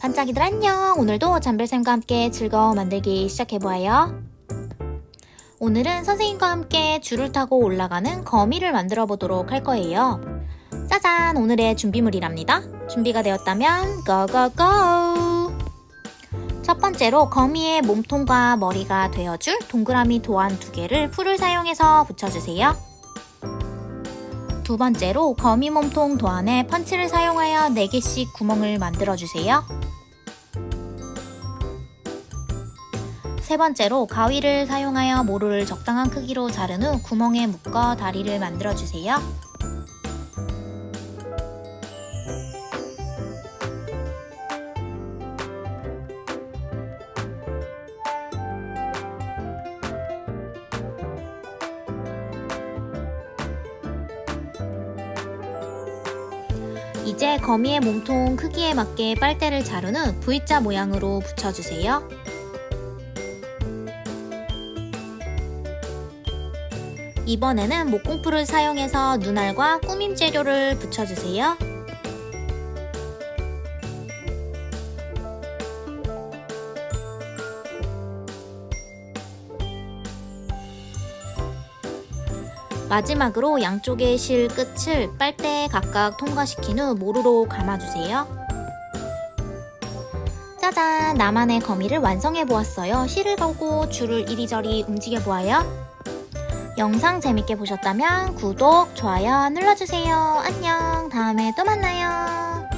반짝이들 안녕! 오늘도 잠별쌤과 함께 즐거운 만들기 시작해보아요. 오늘은 선생님과 함께 줄을 타고 올라가는 거미를 만들어 보도록 할 거예요. 짜잔! 오늘의 준비물이랍니다. 준비가 되었다면 고고고! 첫 번째로 거미의 몸통과 머리가 되어줄 동그라미 도안 두 개를 풀을 사용해서 붙여주세요. 두 번째로 거미 몸통 도안에 펀치를 사용하여 4개씩 구멍을 만들어주세요. 세 번째로 가위를 사용하여 모루를 적당한 크기로 자른 후 구멍에 묶어 다리를 만들어주세요. 이제 거미의 몸통 크기에 맞게 빨대를 자른 후 V자 모양으로 붙여주세요. 이번에는 목공풀을 사용해서 눈알과 꾸밈 재료를 붙여주세요. 마지막으로 양쪽의 실 끝을 빨대에 각각 통과시킨 후 모루로 감아주세요. 짜잔! 나만의 거미를 완성해 보았어요. 실을 걸고 줄을 이리저리 움직여 보아요. 영상 재밌게 보셨다면 구독, 좋아요 눌러주세요. 안녕! 다음에 또 만나요.